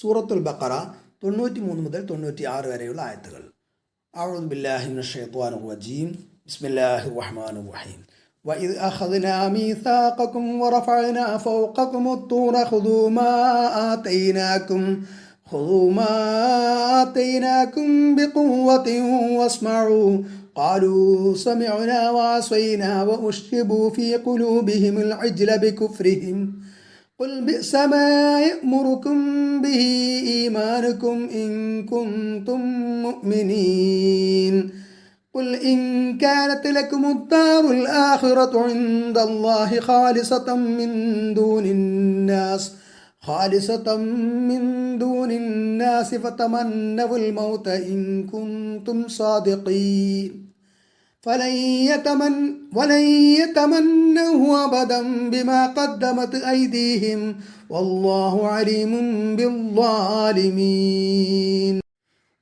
സൂറത്തുൽ ബക്കറ തൊണ്ണൂറ്റി മൂന്ന് മുതൽ തൊണ്ണൂറ്റി ആറ് വരെയുള്ള ആയത്തുകൾ أعوذ بالله من الشيطان الرجيم بسم الله الرحمن الرحيم وإذ أخذنا ميثاقكم ورفعنا فوقكم الطور خذوا ما آتيناكم خذوا ما آتيناكم بقوة واسمعوا قالوا سمعنا وعصينا وأشربوا في قلوبهم العجل بكفرهم قل بئس ما يأمركم به إيمانكم إن كنتم مؤمنين. قل إن كانت لكم الدار الآخرة عند الله خالصة من دون الناس خالصة من دون الناس فتمنوا الموت إن كنتم صادقين. فلن يتمن ولن يتمنوه أبدا بما قدمت أيديهم والله عليم بالظالمين.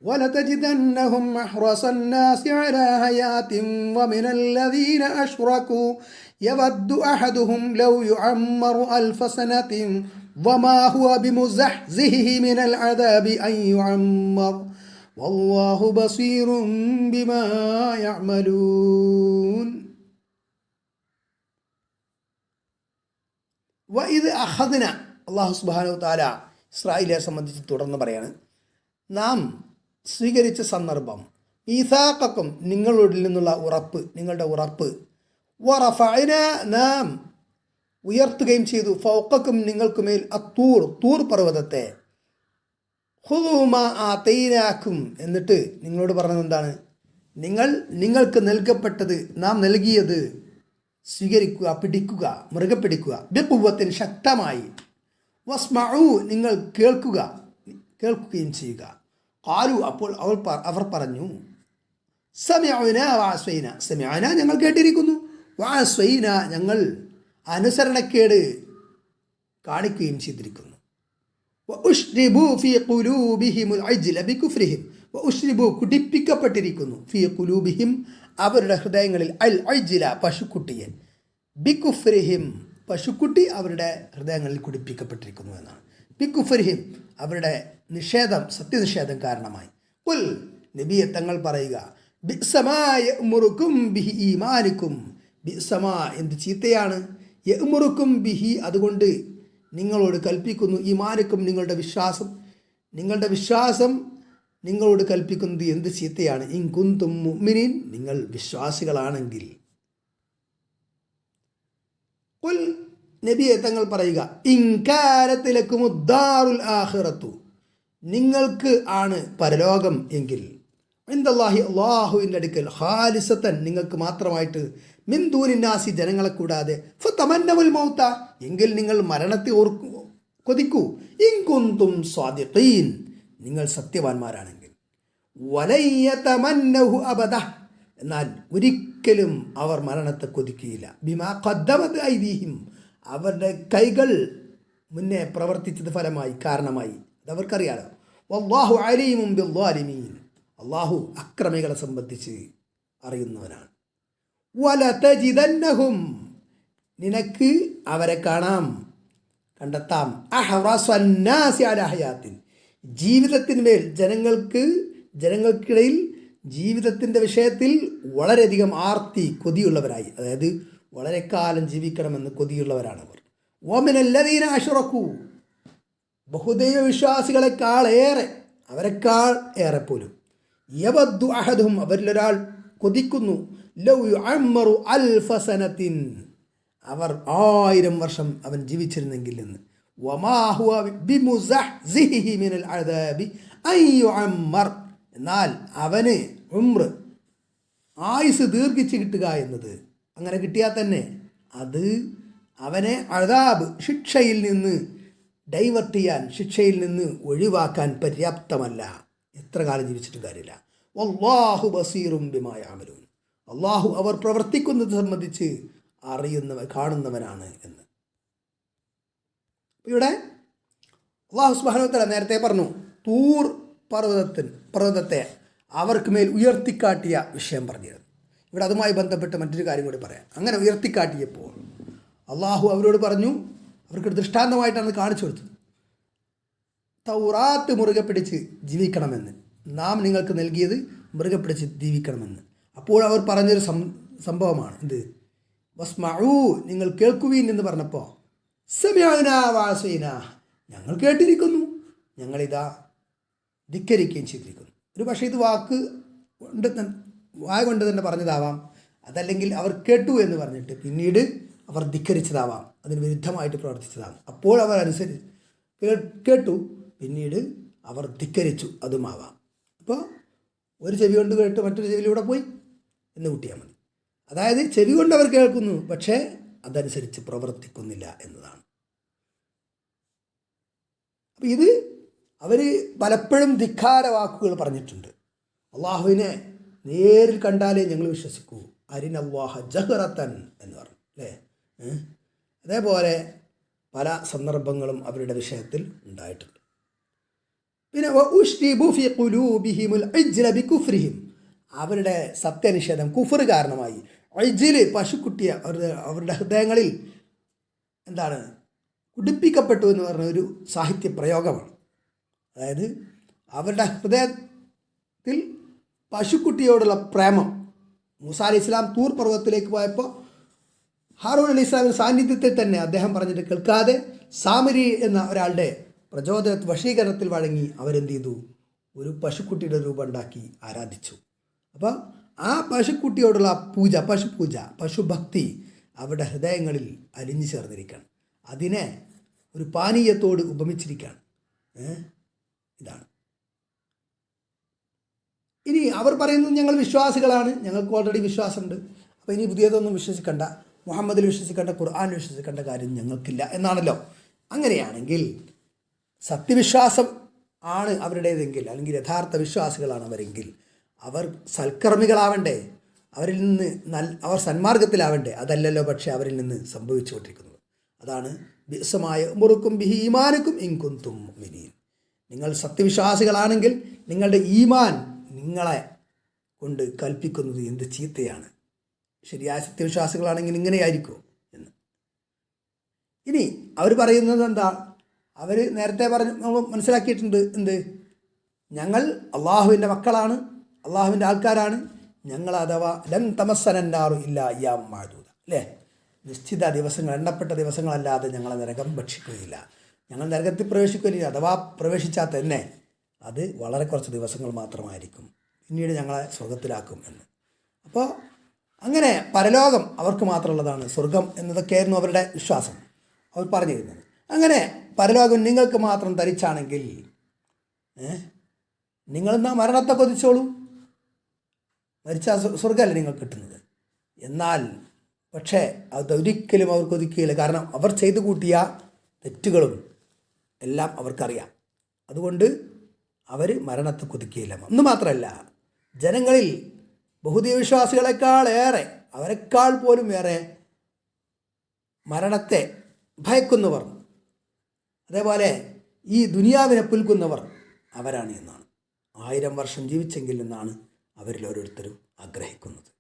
ولتجدنهم أحرص الناس على حياة ومن الذين أشركوا. يود أحدهم لو يعمر ألف سنة وما هو بمزحزحه من العذاب أن يعمر. വല്ലാഹു ബസീറും ബിമാ യഅമലൂൻ. വൈദ് അഹദിന അള്ളാഹു സുബാനു താല ഇസ്രായേലിയെ സംബന്ധിച്ച് തുടർന്ന് പറയാണ് നാം സ്വീകരിച്ച സന്ദർഭം ഈസാക്കും നിങ്ങളുടെ നിന്നുള്ള ഉറപ്പ് നിങ്ങളുടെ ഉറപ്പ്. വറഫന നാം ഉയർത്തുകയും ചെയ്തു. ഫൗക്കക്കും നിങ്ങൾക്കുമേൽ അത്തൂർ തൂർ പർവതത്തെ ഹുദൂമ ആത്തൈനാക്കും എന്നിട്ട് നിങ്ങളോട് പറഞ്ഞത് എന്താണ്? നിങ്ങൾ നിങ്ങൾക്ക് നൽകപ്പെട്ടത് നാം നൽകിയത് സ്വീകരിക്കുക പിടിക്കുക മൃഗ പിടിക്കുക ബിപ്പുവത്തിന് ശക്തമായി. വസ്മഊ നിങ്ങൾ കേൾക്കുക കേൾക്കുകയും ചെയ്യുക. കാലു അപ്പോൾ അവൾ അവർ പറഞ്ഞു സമയന വാസ്വൈന സമയന ഞങ്ങൾ കേട്ടിരിക്കുന്നു. വാസ്വൈന ഞങ്ങൾ അനുസരണക്കേട് കാണിക്കുകയും ചെയ്തിരിക്കുന്നു. ഉഷ്രിബു ഫി കുലൂബിഹിമുൽ അജ്ലബി കുഫ്രിഹിം ഉഷ്രിബു കുടിപ്പിക്കപ്പെട്ടിരിക്കുന്നു. ഫി കുലൂബിഹിം അവരുടെ ഹൃദയങ്ങളിൽ അൽ അജ്ല പശുക്കുട്ടിയെ ബിക്കുഫ്രിഹിം പശുക്കുട്ടി അവരുടെ ഹൃദയങ്ങളിൽ കുടിപ്പിക്കപ്പെട്ടിരിക്കുന്നു എന്നാണ്. ബിക്കുഫ്രിഹിം അവരുടെ നിഷേധം സത്യനിഷേധം കാരണമായി. പുൽ നബിയെ തങ്ങൾ പറയുക ബിസമായ ബിസമാറുക്കും ബിഹി മാലിക്കും ബിസമാ എന്ത് ചീത്തയാണ്? യമുറുക്കും ബിഹി അതുകൊണ്ട് നിങ്ങളോട് കൽപ്പിക്കുന്നു ഈ മാരക്കും നിങ്ങളുടെ വിശ്വാസം. നിങ്ങളുടെ വിശ്വാസം നിങ്ങളോട് കൽപ്പിക്കുന്നത് എന്ത് ചീത്തയാണ്? ഇൻ കുന്തും മുഅ്മിനീൻ നിങ്ങൾ വിശ്വാസികളാണെങ്കിൽ. കുൽ നബിയെ തങ്ങൾ പറയുക ഇൻകാരത്തിലേക്കും ഉദ്ദാറുൽ ആഖിറത്തു. നിങ്ങൾക്ക് ആണ് പരലോകം എങ്കിൽ. എന്തല്ലാഹി അള്ളാഹുവിന്റെ അടുക്കൽ ഹാലിസത്തൻ നിങ്ങൾക്ക് മാത്രമായിട്ട് മിന്ദൂനിന്നാസി ജനങ്ങളെ കൂടാതെ. ഫതമന്നവുൽ മൗത്ത. എങ്കിൽ നിങ്ങൾ മരണത്തെ ഓർക്കു കൊതിക്കൂ. ഇങ്കുന്തും സ്വാദിഖീൻ. നിങ്ങൾ സത്യവാന്മാരാണെങ്കിൽ വലയ്യതമന്നഹു അബദ എന്നാൽ ഒരിക്കലും അവർ മരണത്തെ കൊതിക്കുകയില്ല. ബിമാ ഖദ്ദമത് ഐദീഹിം. അവരുടെ കൈകൾ മുന്നേ പ്രവർത്തിച്ചത് ഫലമായി കാരണമായി. അതവർക്കറിയാലോ. വല്ലാഹു അലീമും അള്ളാഹു അക്രമികളെ സംബന്ധിച്ച് അറിയുന്നവനാണ്. വലതജിദന്നഹും നിനക്ക് അവരെ കാണാം. കണ്ടെത്താം. അഹ്റസന്നാസി അലാ ഹയാത്തിൻ. ജീവിതത്തിന്മേൽ ജനങ്ങൾക്ക് ജനങ്ങൾക്കിടയിൽ ജീവിതത്തിന്റെ വിഷയത്തിൽ വളരെയധികം ആർത്തി കൊതിയുള്ളവരായി. അതായത് വളരെ കാലം ജീവിക്കണമെന്ന് കൊതിയുള്ളവരാണ് അവർ. ഓമിനല്ലതീന അഷുറക്കൂ ബഹുദൈവ വിശ്വാസികളെക്കാൾ ഏറെ അവരെക്കാൾ ഏറെ പോലും യവദ്ദു അഹദും അവരിലൊരാൾ കൊതിക്കുന്നു. അൽഫസനത്തിൻ അവർ ആയിരം വർഷം അവൻ ജീവിച്ചിരുന്നെങ്കിൽ എന്ന്. എന്നാൽ അവന് ഉമ്ര ആയുസ് ദീർഘിച്ച് കിട്ടുക എന്നത് അങ്ങനെ കിട്ടിയാൽ തന്നെ അത് അവനെ അഴതാബ് ശിക്ഷയിൽ നിന്ന് ഡൈവേർട്ട് ചെയ്യാൻ ശിക്ഷയിൽ നിന്ന് ഒഴിവാക്കാൻ പര്യാപ്തമല്ല. എത്ര കാലം ജീവിച്ചിട്ടും കാര്യമില്ല. വല്ലാഹു ബസീറും ബിമായ അമലൂൻ അള്ളാഹു അവർ പ്രവർത്തിക്കുന്നത് സംബന്ധിച്ച് അറിയുന്നവ കാണുന്നവനാണ് എന്ന്. ഇവിടെ അള്ളാഹു സുബാനുത്തല നേരത്തെ പറഞ്ഞു തൂർ പർവതത്തിന് പർവതത്തെ അവർക്ക് മേൽ ഉയർത്തിക്കാട്ടിയ വിഷയം പറഞ്ഞിരുന്നു. ഇവിടെ അതുമായി ബന്ധപ്പെട്ട് മറ്റൊരു കാര്യം കൂടി പറയാം. അങ്ങനെ ഉയർത്തിക്കാട്ടിയപ്പോൾ അള്ളാഹു അവരോട് പറഞ്ഞു അവർക്ക് ദൃഷ്ടാന്തമായിട്ടാണ് കാണിച്ചു കൊടുത്തത്. തൗറാത്ത് മുറുകെ പിടിച്ച് ജീവിക്കണമെന്ന്. നാം നിങ്ങൾക്ക് നൽകിയത് മുറുകെ പിടിച്ച് ജീവിക്കണമെന്ന്. അപ്പോൾ അവർ പറഞ്ഞൊരു സം സംഭവമാണ്. എന്ത്? വസ്മഊ നിങ്ങൾ കേൾക്കുവീൻ എന്ന് പറഞ്ഞപ്പോൾ സമയാന ഞങ്ങൾ കേട്ടിരിക്കുന്നു. ഞങ്ങളിതാ ധിക്കരിക്കുകയും ചെയ്തിരിക്കുന്നു. ഒരു പക്ഷേ ഇത് വാക്ക് കൊണ്ട് വായ കൊണ്ട് തന്നെ പറഞ്ഞതാവാം. അതല്ലെങ്കിൽ അവർ കേട്ടു എന്ന് പറഞ്ഞിട്ട് പിന്നീട് അവർ ധിക്കരിച്ചതാവാം. അതിന് വിരുദ്ധമായിട്ട് പ്രവർത്തിച്ചതാവാം അപ്പോൾ അവർ അനുസരിച്ച് കേട്ടു. പിന്നീട് അവർ ധിക്കരിച്ചു. അതുമാവാം. അപ്പോൾ ഒരു ചെവി കൊണ്ട് കേട്ട് മറ്റൊരു ചെവിയിലൂടെ പോയി. എന്ന് കൂട്ടിയാൽ മതി. അതായത് ചെവി കൊണ്ട് അവർ കേൾക്കുന്നു പക്ഷേ അതനുസരിച്ച് പ്രവർത്തിക്കുന്നില്ല എന്നതാണ്. അപ്പം ഇത് അവർ പലപ്പോഴും ധിക്കാര വാക്കുകൾ പറഞ്ഞിട്ടുണ്ട്. അള്ളാഹുവിനെ നേരിൽ കണ്ടാലേ ഞങ്ങൾ വിശ്വസിക്കൂ. അരിൻ ജഹറത്തൻ എന്ന് പറഞ്ഞു അല്ലേ? അതേപോലെ പല സന്ദർഭങ്ങളും അവരുടെ വിഷയത്തിൽ ഉണ്ടായിട്ടുണ്ട്. പിന്നെ അവരുടെ സത്യനിഷേധം കുഫർ കാരണമായി. ഐജിൽ പശുക്കുട്ടിയെ അവരുടെ അവരുടെ ഹൃദയങ്ങളിൽ എന്താണ്? കുടിപ്പിക്കപ്പെട്ടു എന്ന് പറഞ്ഞ ഒരു സാഹിത്യ പ്രയോഗമാണ്. അതായത് അവരുടെ ഹൃദയത്തിൽ പശുക്കുട്ടിയോടുള്ള പ്രേമം. മൂസ അലി ഇസ്ലാം തൂർ പർവതത്തിലേക്ക് പോയപ്പോൾ ഹാറൂൺ അലി ഇസ്ലാമിന്റെ സാന്നിധ്യത്തിൽ തന്നെ അദ്ദേഹം പറഞ്ഞിട്ട് കേൾക്കാതെ സാമരി എന്ന ഒരാളുടെ പ്രചോദന വശീകരണത്തിൽ വഴങ്ങി അവരെന്ത് ചെയ്തു? ഒരു പശുക്കുട്ടിയുടെ രൂപം ഉണ്ടാക്കി ആരാധിച്ചു. അപ്പോൾ ആ പശുക്കുട്ടിയോടുള്ള പൂജ പശുപൂജ പശുഭക്തി അവരുടെ ഹൃദയങ്ങളിൽ അലിഞ്ഞു ചേർന്നിരിക്കുകയാണ്. അതിനെ ഒരു പാനീയത്തോട് ഉപമിച്ചിരിക്കുകയാണ്. ഇതാണ്. ഇനി അവർ പറയുന്നത് ഞങ്ങൾ വിശ്വാസികളാണ്. ഞങ്ങൾക്ക് ഓൾറെഡി വിശ്വാസമുണ്ട്. അപ്പോൾ ഇനി പുതിയതൊന്നും വിശ്വസിക്കണ്ട. മുഹമ്മദിൽ വിശ്വസിക്കേണ്ട ഖുർആൻ വിശ്വസിക്കേണ്ട കാര്യം ഞങ്ങൾക്കില്ല എന്നാണല്ലോ. അങ്ങനെയാണെങ്കിൽ സത്യവിശ്വാസം ആണ് അവരുടേതെങ്കിൽ അല്ലെങ്കിൽ യഥാർത്ഥ വിശ്വാസികളാണ് അവരെങ്കിൽ അവർ സൽക്കർമ്മികളാവണ്ടേ? അവരിൽ നിന്ന് നൽ അവർ സന്മാർഗത്തിലാവണ്ടേ അതല്ലല്ലോ പക്ഷേ അവരിൽ നിന്ന് സംഭവിച്ചുകൊണ്ടിരിക്കുന്നത്. അതാണ് ബിസമായ മുറുക്കും ബിഹി ഇൻകുന്തും മിനീൻ നിങ്ങൾ സത്യവിശ്വാസികളാണെങ്കിൽ നിങ്ങളുടെ ഈമാൻ നിങ്ങളെ കൊണ്ട് കൽപ്പിക്കുന്നത് എന്ത് ചീത്തയാണ്? ശരിയായ സത്യവിശ്വാസികളാണെങ്കിൽ ഇങ്ങനെയായിരിക്കും എന്ന്. ഇനി അവർ പറയുന്നത് എന്താ? അവർ നേരത്തെ പറഞ്ഞ് മനസ്സിലാക്കിയിട്ടുണ്ട് എന്ത്? ഞങ്ങൾ അള്ളാഹുവിന്റെ മക്കളാണ്. അള്ളാഹുവിന്റെ ആൾക്കാരാണ്. ഞങ്ങൾ അഥവാ ലൻ തമസ്സനന്നാറു ഇല്ല അയ്യാം മാഴൂത അല്ലേ? നിശ്ചിത ദിവസങ്ങൾ എണ്ണപ്പെട്ട ദിവസങ്ങളല്ലാതെ ഞങ്ങളെ നരകം ഭക്ഷിക്കുകയില്ല. ഞങ്ങൾ നരകത്തിൽ പ്രവേശിക്കുകയില്ല. അഥവാ പ്രവേശിച്ചാൽ തന്നെ അത് വളരെ കുറച്ച് ദിവസങ്ങൾ മാത്രമായിരിക്കും. പിന്നീട് ഞങ്ങളെ സ്വർഗത്തിലാക്കും എന്ന്. അപ്പോൾ അങ്ങനെ പരലോകം അവർക്ക് മാത്രമുള്ളതാണ് സ്വർഗം എന്നതൊക്കെയായിരുന്നു അവരുടെ വിശ്വാസം. അവർ പറഞ്ഞിരുന്നത്. അങ്ങനെ പരലോകം നിങ്ങൾക്ക് മാത്രം ധരിച്ചാണെങ്കിൽ നിങ്ങൾ നിങ്ങളെന്നാ മരണത്തെ കൊതിച്ചോളൂ? മരിച്ച സ്വർഗമല്ല നിങ്ങൾ കിട്ടുന്നത്? എന്നാൽ പക്ഷേ അതൊരിക്കലും അവർക്ക് ഒതുക്കിയില്ല. കാരണം അവർ ചെയ്തു കൂട്ടിയ തെറ്റുകളും എല്ലാം അവർക്കറിയാം. അതുകൊണ്ട് അവർ മരണത്തെ കൊതുക്കിയില്ല. എന്ന് മാത്രമല്ല ജനങ്ങളിൽ ബഹുദൈവ വിശ്വാസികളെക്കാൾ ഏറെ അവരെക്കാൾ പോലും ഏറെ മരണത്തെ ഭയക്കുന്നവർ അതേപോലെ ഈ ദുനിയാവിനെ പുൽക്കുന്നവർ അവരാണ് എന്നാണ്. ആയിരം വർഷം ജീവിച്ചെങ്കിൽ എന്നാണ് അവരിൽ ഓരോരുത്തരും ആഗ്രഹിക്കുന്നത്.